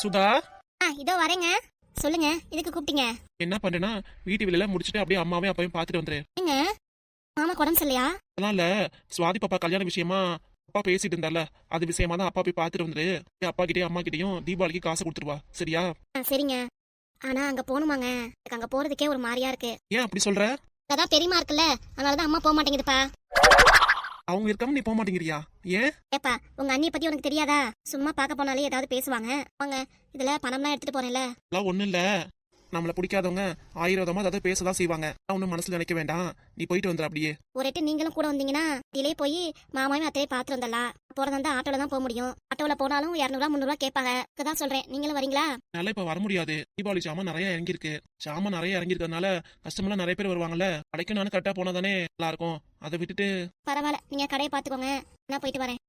சுதா? ஆ இதோ வரேங்க. சொல்லுங்க இதுக்கு கூப்பிட்டீங்க? என்ன பண்றேன்னா வீட்டு வேலையெல்லாம் முடிச்சுட்டு அப்படியே அம்மாவே அப்பையும் பார்த்துட்டு வந்துரு ஏங்க மாமா உடம்பு சரியில்லையா அதெல்லாம் இல்ல சுவாதி பாப்பா கல்யாண விஷயமா அப்பா பேசிட்டு இருந்தால அது விஷயமா தான் அப்பா போய் பார்த்துட்டு வந்துரு. என் அப்பா கிட்டயும் அம்மா கிட்டயும் தீபாவளிக்கு காசு கொடுத்துருவா சரியா? ஆ சரிங்க. ஆனா அங்க போகணுமாங்க. எனக்கு அங்க போறதுக்கே ஒரு மாதிரியா இருக்கு. ஏன் அப்படி சொல்ற? அதான் பெரியமா இருக்குல்ல அதனாலதான் அம்மா போக மாட்டேங்குதுப்பா. அவங்க இருக்காம நீ போக மாட்டேங்கிறியா? ஏன்? ஏப்பா உங்க அண்ணிய பத்தி உனக்கு தெரியாதா? சும்மா பார்க்க போனாலே ஏதாவது பேசுவாங்க. வாங்க இதுல பணம்லாம் எடுத்துட்டு போறேன்ல. அதெல்லாம் ஒண்ணும் இல்ல. நம்மள பிடிக்காதவங்க ஆயிரம் விதமா ஏதாவது பேசதான் செய்வாங்க. ஒன்னும் மனசுல நினைக்க வேண்டாம். நீ போயிட்டு வந்துரு அப்படியே. ஒரு எட்டு நீங்களும் கூட வந்தீங்கன்னா இதிலே போய் மாமாவையும் அத்தையே பார்த்து வந்துடலாம். போறதா இருந்தா ஆட்டோல தான் போக முடியும். ஆட்டோல போனாலும் இரநூறுவா முந்நூறுவா கேட்பாங்க. தான் சொல்றேன். நீங்களும் வரீங்களா? என்னால இப்ப வர முடியாது. தீபாவளி சாமான் நிறைய இறங்கியிருக்கு. சாமான் நிறைய இறங்கியிருக்கறதுனால கஸ்டமர்லாம் நிறைய பேர் வருவாங்கல்ல. கடைக்கு நானும் கரெக்டா போனா தானே நல்லா இருக்கும் அதை விட்டுட்டு பரவாயில்ல. நீங்க கடையை பாத்துக்கோங்க நான் போயிட்டு வரேன்.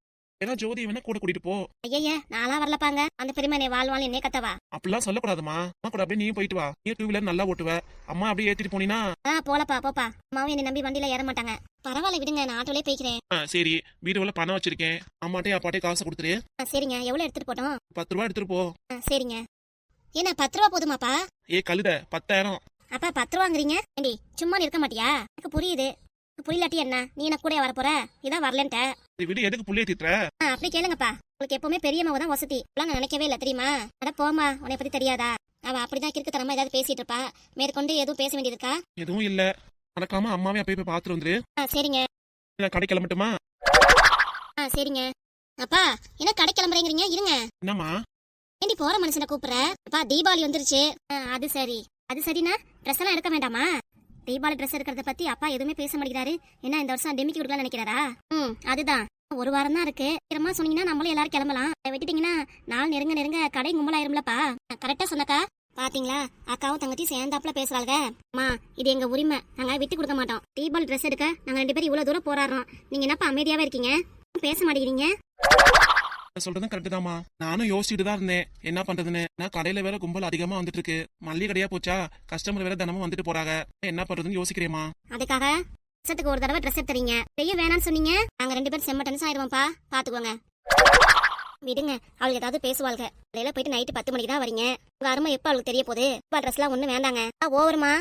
ஏன்னா ஜோதி வேணா கூட கூட்டிட்டு போ. ஐயய்ய நான்லாம் வரலப்பாங்க. அந்த பெருமை என்னை வாழ் வாழ் என்னே கத்தவா? அப்படிலாம் சொல்லக்கூடாதுமா அம்மா கூட அப்படியே நீயும் போயிட்டு வா. நீ டூ வீலர் நல்லா ஓட்டுவ. அம்மா அப்படியே ஏத்திட்டு போனீங்கன்னா ஆ போலப்பா போப்பா. அம்மாவும் என்னை நம்பி வண்டியில ஏற மாட்டாங்க. பரவாயில்ல விடுங்க நான் ஆட்டோலே போய்க்கிறேன். ஆ, சரி. வீடுல பணம் வச்சிருக்கேன். அம்மாட்டே அப்பாட்டே காசு கொடுத்துரு. ஆ, சரிங்க. எவ்வளவு எடுத்துட்டு போட்டோம்? பத்து ரூபா எடுத்துட்டு போ. ஆ, சரிங்க. என்ன பத்து ரூபா போதுமாப்பா? ஏ கழுத பத்தாயிரம். அப்பா பத்து ரூபாங்கிறீங்க ஏண்டி சும்மா இருக்க மாட்டியா? எனக்கு புரியுது. எனக்கு புரியலாட்டி என்ன? நீ என்ன கூட வர போற இதான் வரலன்ட்ட. விடு எதுக்கு புள்ளைய திட்டுற? ஆ, அப்படி கேளுங்கப்பா. உங்களுக்கு எப்பவுமே பெரிய மாவு தான் வசதி. இப்பெல்லாம் நான் நினைக்கவே இல்லை தெரியுமா? அட போமா உன்னை பத்தி தெரியாதா? அவ அப்படிதான் கிறுக்குத்தனமா ஏதாவது பேசிட்டு இருப்பா. மேற்கொண்டு எதுவும் பேச வேண்டியது இருக்கா? எதுவும் இல்ல. மறக்காம அம்மாவே அப்பயே போய் பாத்துட்டு வந்துரு. ஆ சரிங்க. கடை கிளம்பட்டுமா? ஆ சரிங்க. அப்பா என்ன கடை கிளம்புறீங்கிறீங்க? இருங்க. என்னம்மா? ஏண்டி போற மனுஷனை கூப்பிடுற? அப்பா தீபாவளி வந்துருச்சு. அது சரி. அது சரிண்ணா ட்ரெஸ் எல்லாம் எடுக்க வேண்டாமா? தீபாவளி ட்ரெஸ் எடுக்கிறத பத்தி அப்பா எதுவுமே பேச மாட்டேங்கிறாரு. என்ன இந்த வருஷம் டெமிக்கி கொடுக்கலாம் நினைக்கிறாரா? ம் அதுதான். ஒரு வாரம் தான் இருக்கு. சீக்கிரமா சொன்னீங்கன்னா நம்மளும் எல்லாரும் கிளம்பலாம். அதை விட்டுட்டீங்கன்னா நாள் நெருங்க நெருங்க கடை கும்பலாயிரும்லப்பா. கரெக்டா சொன்னக்கா. பாத்தீங்களா? அக்காவும் தங்கச்சி சேர்ந்தாப்புல பேசுறாங்க அம்மா இது எங்க உரிமை. நாங்க விட்டு கொடுக்க மாட்டோம். தீபாவளி ட்ரெஸ் எடுக்க நாங்க ரெண்டு பேரும் இவ்வளவு தூரம் போராடுறோம். நீங்க என்னப்பா அமைதியாவே இருக்கீங்க? பேச மாட்டேங்கிறீங்க? சொல்றதும் கரெக்ட் தாமா நானும் யோசிச்சுட்டு தான் இருந்தேன். என்ன பண்றதுன்னு? நான் கடையில வேற கும்பல் அதிகமா வந்துட்டு இருக்கு மல்லிகை கடையா போச்சா? கஸ்டமர் வேற தினமும் வந்துட்டு போறாங்க. என்ன பண்றதுன்னு யோசிக்கிறேம்மா. அதுக்காக வருஷத்துக்கு ஒரு தடவை ட்ரெஸ் எடுத்துறீங்க. செய்ய வேணாம்னு சொன்னீங்க. நாங்க ரெண்டு பேரும் செம்ம டென்ஸ் ஆயிருவோம்ப்பா. பாத்துக்கோங்க. விடுங்க. அவளுக்கு ஏதாவது பேசுவாளுங்க காலையில போயிட்டு நைட்டு பத்து மணிக்கு தான் வரீங்க. உங்க அருமை எப்ப அவளுக்கு தெரிய போகுது? அப்பா ட்ரெஸ்லாம் ஒன்றும் வேண்டாங்க. ஓவருமா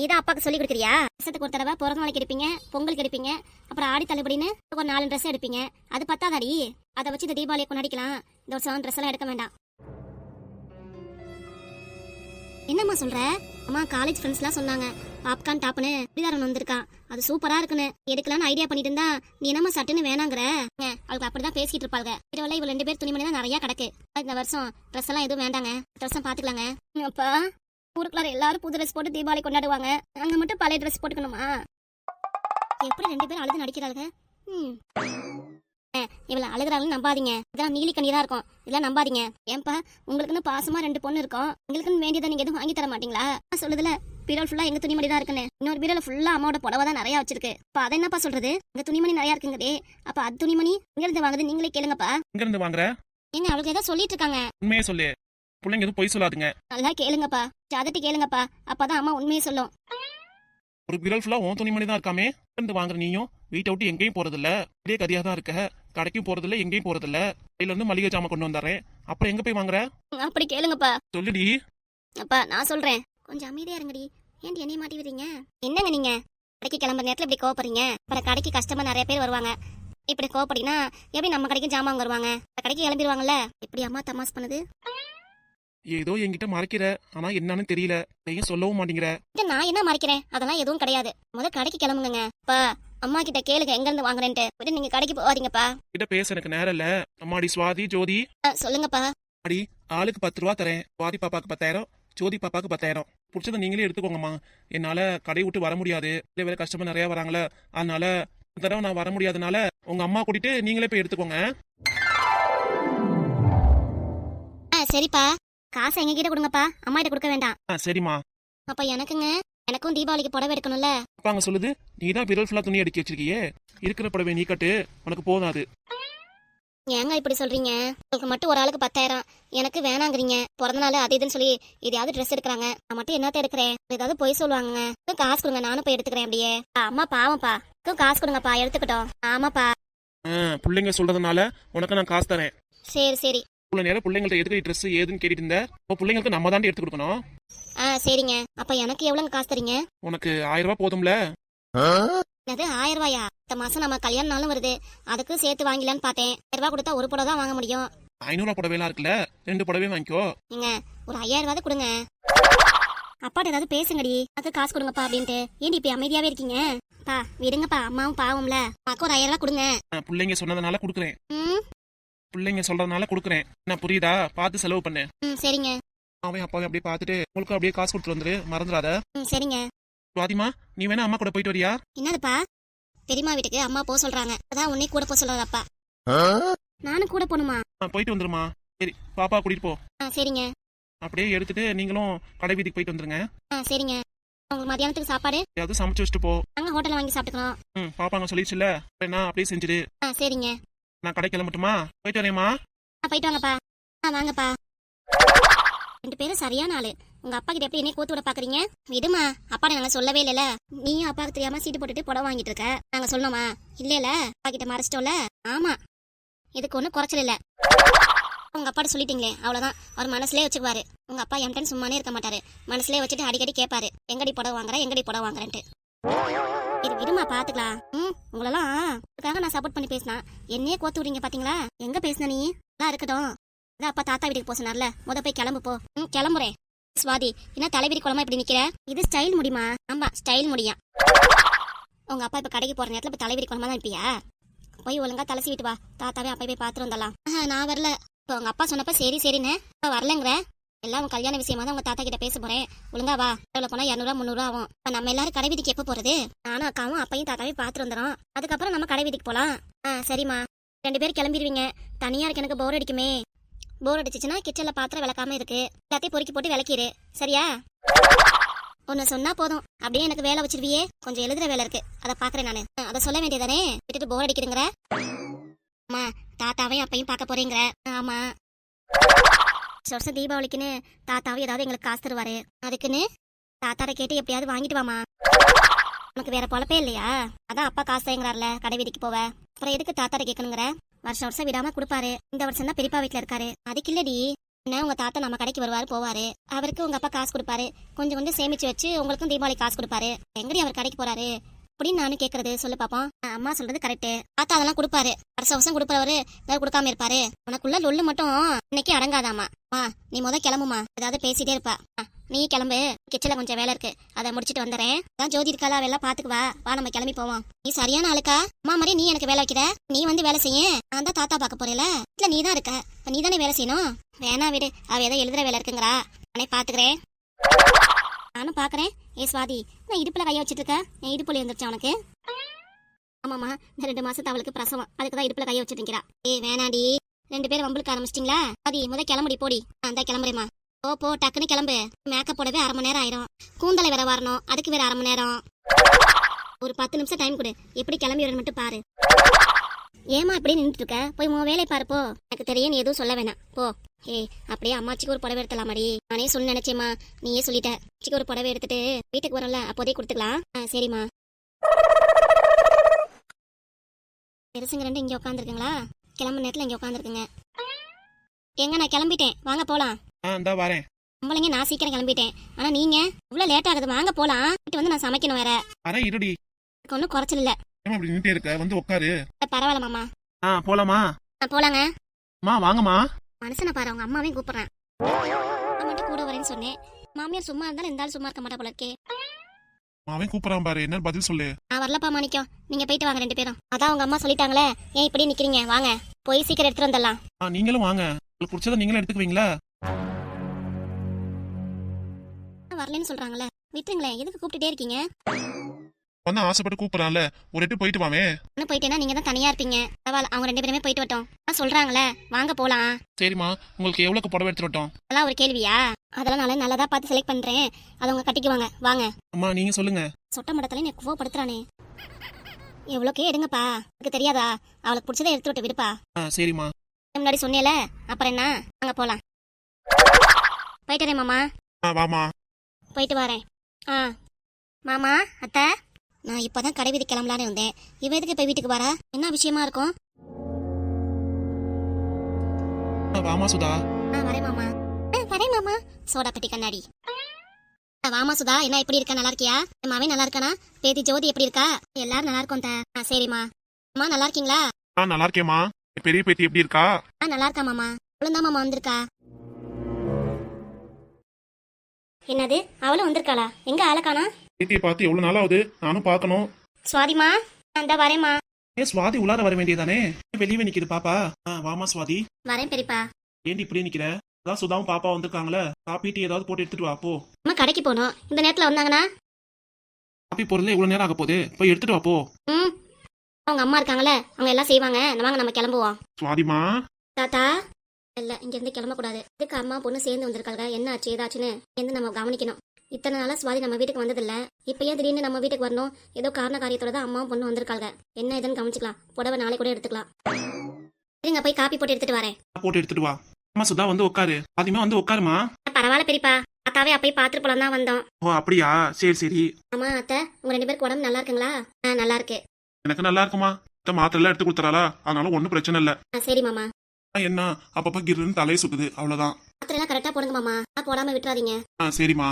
நீ தான் அப்பாக்கு சொல்லி கொடுக்குறியா? வருஷத்துக்கு ஒரு தடவை பிறந்த நாளைக்கு எடுப்பீங்க பொங்கலுக்கு எடுப்பீங்க அப்புறம் ஆடி தள்ளுபடின்னு ஒரு நாலு ட்ரெஸ் எடுப்பீங்க. அது பத்தாதாடி? அதை வச்சு இந்த தீபாவளியை கொண்டாடிக்கலாம். இந்த வருஷம் ட்ரெஸ் எல்லாம் எடுக்க வேண்டாம். என்னம்மா சொல்ற? அம்மா காலேஜ் ஃப்ரெண்ட்ஸ்லாம் சொன்னாங்க. பாப்கார்ன் டாப்னு பிடிதாரன் வந்திருக்கான் அது சூப்பரா இருக்குன்னு. எடுக்கலாம்னு ஐடியா பண்ணிட்டு இருந்தா? நீ என்னம்மா சட்டுன்னு வேணாங்கிற? அவளுக்கு அப்படிதான் பேசிட்டு இருப்பாங்க இரவுல இவள் ரெண்டு பேர் துணிமணி தான் நிறைய கிடக்கு. இந்த வருஷம் ட்ரெஸ் எல்லாம் எதுவும் வேண்டாங்க. இந்த வருஷம் பாத்துக்கலாங்க. அப்பா. ஊருக்குள்ளார எல்லாரும் புது ட்ரெஸ் போட்டு தீபாவளி கொண்டாடுவாங்க. நாங்க மட்டும் பழைய ட்ரெஸ் போட்டுக்கணுமா? எப்படி ரெண்டு பேரும் அழுது நடிக்கிறாங்க ம். ஏ, இவள அழுகிறாங்கன்னு நம்பாதீங்க. இதெல்லாம் நீலி கண்ணீரா இருக்கும். இதெல்லாம் நம்பாதீங்க. ஏன்பா உங்களுக்குன்னு பாசமா ரெண்டு பொண்ணு இருக்கும். உங்களுக்குன்னு வேண்டியதை நீங்க எதுவும் வாங்கி தர மாட்டீங்களா? சொல்லுதுல பீரோல் ஃபுல்லா எங்க துணிமணி தான் இருக்குன்னு. இன்னொரு பீரோல ஃபுல்லா அம்மாவோட புடவை தான் நிறைய வச்சிருக்கு. அப்ப அதை என்னப்பா சொல்றது? எங்க துணிமணி நிறைய இருக்குங்கதே. அப்ப அது துணிமணி இங்க இருந்து வாங்குது? நீங்களே கேளுங்கப்பா. எங்க இருந்து வாங்குற? ஏங்க அவளுக்கு ஏதோ சொல்லிட்டு இருக்காங்க. உண்மையே சொல்லு. பிள்ளைங்க எதுவும் பொய் சொல்லாதுங்க. நல்லா கேளுங்கப்பா. ஜாதட்டி கேளுங்கப்பா. அப்பதான் அம்மா உண்மையை சொல்லும். ஒரு விரல் ஃபுல்லா உன் துணிமணி தான் இருக்காமே. இருந்து வாங்குற நீயும் வீட்டை விட்டு எங்கேயும் போறது இல்ல இதே கதியா தான் இருக்க. கடைக்கும் போறது இல்ல எங்கேயும் போறது இல்ல இதுல இருந்து மளிகை ஜாமான் கொண்டு வந்தாரேன் அப்புறம் எங்க போய் வாங்குற? அப்படி கேளுங்கப்பா. சொல்லுடி. அப்பா நான் சொல்றேன். கொஞ்சம் அமைதியா இருங்கடி. ஏன்டி என்னைய மாட்டி விடுறீங்க என்னங்க நீங்க? கடைக்கு கிளம்புற நேரத்துல இப்படி கோவப்படுறீங்க? அப்புறம் கடைக்கு கஸ்டமர் நிறைய பேர் வருவாங்க. இப்படி கோவப்படினா எப்படி நம்ம கடைக்கு ஜாமான் வருவாங்க? கடைக்கு கிளம்பிடுவாங்கல்ல? இப்படி அம்மா தமாஸ் பண்ணுது? ஏதோ என்கிட்ட மறைக்கிற ஆனா என்னன்னு தெரியல. நீயும் சொல்லவும் மாட்டேங்கிற. இது நான் என்ன மறைக்கிறேன்? அதெல்லாம் எதுவும் கிடையாது. முதல் கடைக்கு கிளம்புங்க அப்பா அம்மா கிட்ட கேளுங்க எங்க இருந்து வாங்குறேன்ட்டு. விட்டு நீங்க கடைக்கு போகாதீங்கப்பா. கிட்ட பேச எனக்கு நேரம் இல்ல. அம்மாடி சுவாதி ஜோதி. ஆ, சொல்லுங்கப்பா. அடி ஆளுக்கு பத்து ரூபா தரேன். சுவாதி பாப்பாக்கு பத்தாயிரம் ஜோதி பாப்பாக்கு பத்தாயிரம். பிடிச்சதை நீங்களே எடுத்துக்கோங்கம்மா. என்னால கடை விட்டு வர முடியாது. இதே வேற கஸ்டமர் நிறைய வராங்களே அதனால இந்த தடவை நான் வர முடியாதனால உங்க அம்மா கூட்டிட்டு நீங்களே போய் எடுத்துக்கோங்க. ஆ சரிப்பா. காசை எங்க கிட்ட கொடுங்கப்பா. அம்மா கிட்ட கொடுக்க வேண்டாம். ஆ சரிம்மா. அப்ப எனக்குங்க எனக்கும் தீபாவளிக்கு புடவை எடுக்கணும்ல. அப்பாங்க சொல்லுது நீ தான் விரல் ஃபுல்லா துணி அடிக்க வச்சிருக்கியே. இருக்கிற புடவை நீ கட்டு உனக்கு போதாது. ஏங்க இப்படி சொல்றீங்க? உங்களுக்கு மட்டும் ஒரு ஆளுக்கு பத்தாயிரம். எனக்கு வேணாங்கிறீங்க. பிறந்த நாள் அது இதுன்னு சொல்லி எதையாவது ட்ரெஸ் எடுக்கிறாங்க. நான் மட்டும் என்னத்த எடுக்கிறேன்? ஏதாவது பொய் சொல்லுவாங்க காசு கொடுங்க நானும் போய் எடுத்துக்கிறேன் அப்படியே. ஆ, அம்மா பாவம்ப்பா. காசு கொடுங்கப்பா எடுத்துக்கிட்டோம். ஆமாப்பா. ஆ, பிள்ளைங்க சொல்றதுனால உனக்கு நான் காசு தரேன். சரி சரி. இவ்வளவு நேரம் பிள்ளைங்கள்ட்ட எதுக்கு ட்ரெஸ் ஏதுன்னு கேட்டுட்டு இருந்த? இப்போ பிள்ளைங்களுக்கு நம்ம தாண்டி எடுத்து கொடுக்கணும். ஆ சரிங்க. அப்ப எனக்கு எவ்வளவுங்க காசு தரீங்க? உனக்கு ஆயிரம் ரூபாய் போதும்ல? அது ஆயிரம் ரூபாயா? இந்த மாசம் நம்ம கல்யாண நாளும் வருது. அதுக்கு சேர்த்து வாங்கிலான்னு பார்த்தேன். ஆயிரம் ரூபாய் கொடுத்தா ஒரு புடவை தான் வாங்க முடியும். ஐநூறுவா புடவைலாம் இருக்குல்ல? ரெண்டு புடவையும் வாங்கிக்கோ. நீங்க ஒரு ஐயாயிரம் ரூபாய் கொடுங்க. அப்பாட்ட ஏதாவது பேசுங்கடி. அதுக்கு காசு கொடுங்கப்பா அப்படின்ட்டு. ஏன்டி இப்ப அமைதியாவே இருக்கீங்க? பா விடுங்கப்பா. அம்மாவும் பாவம்ல. அம்மாக்கு ஒரு ஐயாயிரம் ரூபாய் கொடுங்க. நான் பிள்ளைங்க சொன்னதுனால கொடுக்குறேன். ம்? பிள்ளைங்க சொல்றதுனால கொடுக்குறேன். நான் புரியுதா? பார்த்து செலவு பண்ணு. ம் சரிங்க. அவன் அப்பாவை அப்படியே பார்த்துட்டு உங்களுக்கு அப்படியே காசு கொடுத்துட்டு வந்துரு. மறந்துடாத. ம் சரிங்க. சுவாதிமா நீ வேணா அம்மா கூட போயிட்டு வரியா? என்னதுப்பா? பெரியம்மா வீட்டுக்கு அம்மா போக சொல்றாங்க. அதான் உன்னை கூட போக சொல்றாரு அப்பா. நானும் கூட போகணுமா? ஆ, போயிட்டு வந்துருமா சரி பாப்பா கூட்டிட்டு போ. ஆ சரிங்க. அப்படியே எடுத்துட்டு நீங்களும் கடை வீதிக்கு போயிட்டு வந்துருங்க. ஆ சரிங்க. உங்களுக்கு மதியானத்துக்கு சாப்பாடு? ஏதாவது சமைச்சு வச்சுட்டு போ. நாங்க ஹோட்டல்ல வாங்கி சாப்பிட்டுக்கிறோம் ம் பாப்பாங்க சொல்லிடுச்சுல என்ன அப்படியே செஞ்சுடு. ஆ சரிங்க. நான் கடை கிளம்பட்டுமா? போயிட்டு வரேம்மா. போயிட்டு வாங்கப்பா. ஆ வாங்கப்பா. ரெண்டு பேரும் சரியான ஆளு. உங்க அப்பா கிட்ட எப்படி என்ன கோத்து விட பாக்குறீங்க? விடுமா. அப்பா நாங்க சொல்லவே இல்லல. நீயும் அப்பாவுக்கு தெரியாம சீட்டு போட்டுட்டு புடவை வாங்கிட்டு இருக்க. நாங்க சொன்னோமா? இல்ல அப்பா கிட்ட மறைச்சிட்டோம்ல? ஆமா. இதுக்கு ஒன்றும் குறைச்சல் இல்ல. உங்க அப்பாட்ட சொல்லிட்டீங்களே அவ்வளவுதான். அவர் மனசுலயே வச்சுக்குவாரு. உங்க அப்பா எம்டன் சும்மானே இருக்க மாட்டாரு. மனசுலயே வச்சுட்டு அடிக்கடி கேட்பாரு எங்கடி புடவை வாங்குற எங்கடி புடவை வாங்குறேன்ட்டு. இது விடுமா பாத்துக்கலாம். ம் உங்களெல்லாம் அதுக்காக நான் சப்போர்ட் பண்ணி பேசினா. என்னையே கோத்து விடுங்க பாத்தீங்களா? எங்க பேசின நீ? அதான் இருக்கட்டும். அதான் அப்பா தாத்தா வீட்டுக்கு போக சொன்னார்ல. முத போய் கிளம்பு போ. ம் கிளம்புறேன். சுவாதி என்ன தலைவிரி குளமா இப்படி நிக்கிற? இது ஸ்டைல் முடியுமா ஆமா ஸ்டைல் முடியா உங்க அப்பா இப்ப கடைக்கு போற நேரத்துல இப்ப தலைவிரி குளமா தான் இருப்பியா? போய் ஒழுங்கா தலை சீவிட்டு வா. தாத்தாவே அப்பா போய் பாத்துட்டு வந்துடலாம். நான் வரல. இப்போ உங்க அப்பா சொன்னப்ப சரி சரின்னு. இப்ப வரலங்கிற. எல்லாம் உன் கல்யாண விஷயமா தான் உங்க தாத்தா கிட்ட பேச போறேன். ஒழுங்கா வா. கடவுள போனா இரநூறுவா முந்நூறுவா ஆகும். இப்ப நம்ம எல்லாரும் கடை வீதிக்கு எப்ப போறது? நானும் அக்காவும் அப்பையும் தாத்தாவையும் பாத்துட்டு வந்துடும் அதுக்கப்புறம் நம்ம கடை வீதிக்கு போலாம். ஆ சரிம்மா. ரெண்டு பேரும் கிளம்பிடுவீங்க. தனியா இருக்க எனக்கு போர் அடிக்குமே. போர் அடிச்சிச்சுன்னா கிச்சன்ல பாத்திரம் விளக்காம இருக்கு. எல்லாத்தையும் பொறுக்கி போட்டு விளக்கிடு. சரியா? ஒன்று சொன்னா போதும். அப்படியே எனக்கு வேலை வச்சிருவியே. கொஞ்சம் எழுதுற வேலை இருக்கு. அதை பாக்குறேன் நானு. ஆ, அதை சொல்ல வேண்டியதானே விட்டுட்டு போர் அடிக்குதுங்கிற? அம்மா தாத்தாவையும் அப்பையும் பார்க்க போறீங்கிற. ஆமா. வருஷ வருஷம் தீபாவளிக்குன்னு தாத்தாவும் ஏதாவது எங்களுக்கு காசு தருவாரு. அதுக்குன்னு தாத்தாரை கேட்டு எப்படியாவது வாங்கிட்டு வாமா உனக்கு வேற பொழப்பே இல்லையா? அதான் அப்பா காசு தயங்குறாருல கடை வீதிக்கு போவ. அப்புறம் எதுக்கு தாத்தாரை கேட்கணுங்கிற? வருஷம் வருஷம் விடாம கொடுப்பாரு. இந்த வருஷம் தான் பெரியப்பா வீட்டுல இருக்காரு. அதுக்கு இல்லடி. என்ன உங்க தாத்தா நம்ம கடைக்கு வருவாரு போவாரு. அவருக்கு உங்க அப்பா காசு கொடுப்பாரு. கொஞ்சம் கொஞ்சம் சேமிச்சு வச்சு உங்களுக்கும் தீபாவளி காசு கொடுப்பாரு. எங்கடி அவர் கடைக்கு போறாரு? அப்படின்னு நானும் கேக்குறது சொல்லு பாப்போம். அம்மா சொல்றது கரெக்டு தாத்தா அதெல்லாம் கொடுப்பாரு. வருஷம் வருஷம் கொடுப்பறவரு ஏதாவது கொடுக்காம இருப்பாரு. உனக்குள்ள லொல்லு மட்டும் இன்னைக்கு அடங்காதாமா. வா நீ முத கிளம்புமா. ஏதாவது பேசிட்டே இருப்பா. நீ கிளம்பு. கிச்சல கொஞ்சம் வேலை இருக்கு. அதை முடிச்சிட்டு வந்துடுறேன் அதான் ஜோதி இருக்காளா அவெல்லாம் பாத்துக்குவா வா. நம்ம கிளம்பி போவோம். நீ சரியான ஆளுக்கா? அம்மா மாதிரி நீ எனக்கு வேலை வைக்கிற? நீ வந்து வேலை செய்ய. நான் தான் தாத்தா பார்க்க போறேல இல்ல நீ தான் இருக்க. நீ தானே வேலை செய்யணும்? வேணா விடு. அவ ஏதோ எழுதுற வேலை இருக்குங்கிறா. நானே பாத்துக்கிறேன். நானும் பாக்குறேன். ஏ சுவாதி நான் இடுப்புல கைய வச்சிட்டு இருக்க என் இடுப்புல வந்துருச்சு உனக்கு? ஆமாமா இந்த ரெண்டு மாசத்து அவளுக்கு பிரசவம். அதுக்கு தான் இடுப்புல கைய வச்சிட்டு இருக்கிறா ஏ வேணாடி ரெண்டு பேரும் வம்பளுக்கு ஆரம்பிச்சிட்டீங்களா? சுவாதி முத கிளம்புடி போடி. அந்த கிளம்புறேமா ஓ போ டக்குன்னு கிளம்பு. மேக்கப் போடவே அரை மணி நேரம் ஆயிரும். கூந்தலை வேற வரணும். அதுக்கு வேற அரை மணி நேரம். ஒரு பத்து நிமிஷம் டைம் கொடு. எப்படி கிளம்பி வரணும் மட்டும் பாரு. ஏமா இப்படி நின்றுட்டு இருக்க? போய் உன் வேலையை பாருப்போ எனக்கு தெரியும் நீ எதுவும் சொல்ல வேணாம். போ. ஏய் அப்படியே அம்மாச்சிக்கு ஒரு புடவை எடுத்தலாமாடி நானே சொல்ல நினைச்சேம்மா. நீயே சொல்லிட்ட. அம்மாச்சிக்கு ஒரு புடவை எடுத்துட்டு வீட்டுக்கு வரல அப்போதே கொடுத்துக்கலாம். ஆ சரிம்மா. பெருசுங்க ரெண்டு இங்க உட்காந்துருக்குங்களா கிளம்பு நேரத்துல இங்க உட்காந்துருக்குங்க எங்க நான் கிளம்பிட்டேன். வாங்க போலாம். ஆ இந்தா வரேன். உம்பளைங்க நான் சீக்கிரம் கிளம்பிட்டேன். ஆனா நீங்க இவ்வளவு லேட் ஆகுது. வாங்க போலாம். வீட்டு வந்து நான் சமைக்கணும் வேற. வரேன் இருடி. எனக்கு ஒன்றும் குறைச்சல் இல்ல. ஏமா இருக்க? வந்து உட்காரு பரவாயில்ல மாமா. ஆ போலாமா ஆ, போலாங்க. அம்மா வாங்கம்மா. மனுஷனை பாரு அவங்க அம்மாவையும் கூப்பிடுறேன். நான் மட்டும் கூட வரேன்னு சொன்னேன். மாமியார் சும்மா இருந்தாலும் இந்த ஆள் சும்மா இருக்க மாட்டா போல இருக்கே. அவன் கூப்பிடறான் பாரு என்ன பதில் சொல்லு. நான் வரலப்பா மாணிக்கம். நீங்க போயிட்டு வாங்க ரெண்டு பேரும். அதான் உங்க அம்மா சொல்லிட்டாங்களே. ஏன் இப்படி நிக்கிறீங்க? வாங்க. போய் சீக்கிரம் எடுத்துட்டு வந்துடலாம். ஆ நீங்களும் வாங்க. உங்களுக்கு பிடிச்சதை நீங்களும் எடுத்துக்குவீங்களா? வரலன்னு சொல்றாங்களே விட்டுருங்களேன். எதுக்கு கூப்பிட்டுட்டே இருக்கீங்க? வந்து ஆசைப்பட்டு கூப்பிடறான்ல ஒரு எட்டு போயிட்டு வாமே. இன்னும் போயிட்டேன்னா நீங்க தான் தனியா இருப்பீங்க. பரவாயில்ல அவங்க ரெண்டு பேருமே போயிட்டு வரட்டும். அதான் சொல்றாங்களே வாங்க போலாம். சரிம்மா உங்களுக்கு எவ்வளவுக்கு புடவை எடுத்துட்டு வரட்டும்? அதெல்லாம் ஒரு கேள்வியா? அதெல்லாம் நான் நல்லதா பார்த்து செலக்ட் பண்றேன். அதை உங்க கட்டிக்குவாங்க. வாங்க. அம்மா நீங்க சொல்லுங்க. சொட்ட மடத்துல எனக்கு கோவப்படுத்துறானே. எவ்வளோக்கே எடுங்கப்பா. எனக்கு தெரியாதா? அவளுக்கு பிடிச்சதை எடுத்து விட்டு விடுப்பா. ஆ சரிம்மா. முன்னாடி சொன்னேல அப்புறம் என்ன? அங்க போலாம். போயிட்டு வரேன் மாமா. ஆ வாமா போயிட்டு வரேன். ஆ. மாமா அத்தை. நான் இப்பதான் கடை வீதி கிளம்பலான்னு இருந்தேன். இவ எதுக்கு இப்ப வீட்டுக்கு வரா? என்ன விஷயமா இருக்கும்? வாமா சுதா. ஆ வரேன் மாமா. ஆ வரேன் மாமா. சோடா பெட்டி கண்ணாடி. ஆ, வாமா சுதா என்ன எப்படி இருக்க? நல்லா இருக்கியா? என் மாவே நல்லா இருக்கானா? பேத்தி ஜோதி எப்படி இருக்கா? எல்லாரும் நல்லா இருக்கோம் தா. ஆ சரிம்மா. அம்மா நல்லா இருக்கீங்களா? ஆ நல்லா இருக்கேம்மா. பெரிய பேத்தி எப்படி இருக்கா? ஆ நல்லா இருக்கா மாமா. அவளும் மாமா வந்திருக்கா. என்னது? அவளும் வந்திருக்காளா? எங்க ஆளக்கானா பேத்தியை பார்த்து எவ்வளவு நாள் ஆகுது நானும் பார்க்கணும். சுவாதிமா அந்த வரேம்மா. ஏ சுவாதி உள்ளார வர வேண்டியதானே வெளியே நிக்குது பாப்பா? ஆ வாமா சுவாதி. வரேன் பெரியப்பா. ஏண்டி இப்படியே நிக்கிற? அதான் சுதாவும் பாப்பா வந்திருக்காங்களே. காப்பி டீ ஏதாவது போட்டு எடுத்துட்டு வா போ. அம்மா கடைக்கு போனோம் இந்த நேரத்துல வந்தாங்கன்னா? காப்பி போறதுல இவ்வளவு நேரம் ஆக போகுது. போய் எடுத்துட்டு வா போ. ம். அவங்க அம்மா இருக்காங்களே அவங்க எல்லாம் செய்வாங்க. வாங்க நம்ம கிளம்புவோம். சுவாதிமா தாத்தா. இல்ல இங்க இருந்து கிளம்ப கூடாது இதுக்கு அம்மா பொண்ணு சேர்ந்து வந்திருக்காங்க என்ன ஆச்சு ஏதாச்சுன்னு இருந்து நம்ம கவனிக்கணும். இத்தனை நாளா சுவாதி நம்ம வீட்டுக்கு வந்ததில்ல. இப்ப ஏன் திடீர்னு நம்ம வீட்டுக்கு வரணும்? ஏதோ காரண காரியத்தோட தான் அம்மாவும் பொண்ணு வந்திருக்காங்க. என்ன ஏதுன்னு கவனிச்சுக்கலாம். புடவை நாளை கூட எடுத்துக்கலாம். இருங்க போய் காப்பி போட்டு எடுத்துட்டு வரேன். போட்டு எடுத்துட்டு வா. அம்மா சுதா வந்து உட்காரு. பாதிமா வந்து உட்காருமா? பரவாயில்ல பெரியப்பா. அத்தாவே அப்பயே பாத்துட்டு போலாம் தான் வந்தோம். ஓ அப்படியா? சரி சரி. அம்மா அத்தை. உங்க ரெண்டு பேருக்கு உடம்பு நல்லா இருக்குங்களா? நல்லா இருக்கு. எனக்கு நல்லா இருக்குமா? இந்த மாத்திரை எல்லாம் எடுத்து கொடுத்துறாளா? அதனால ஒண்ணும் பிரச்சனை இல்ல. சரி மாமா. என்ன? அப்பப்ப கிருன்னு தலையை சுத்துது. அவ்வளவுதான். மாத்திரை எல்லாம் கரெக்டா போடுங்க மாமா. போடாம விட்டுறாதீங்க. ஆ சரிம்மா.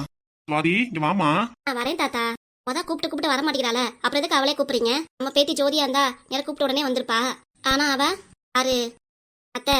சுவாதி இங்க வாமா நான் வரேன் தாத்தா. முத கூப்பிட்டு கூப்பிட்டு வர மாட்டேங்கிறாள. அப்புறம் எதுக்கு அவளே கூப்பிடுறீங்க? நம்ம பேத்தி ஜோதியா இருந்தா நேரம் கூப்பிட்ட உடனே வந்திருப்பா. ஆனா அவ யாரு? அத்தை.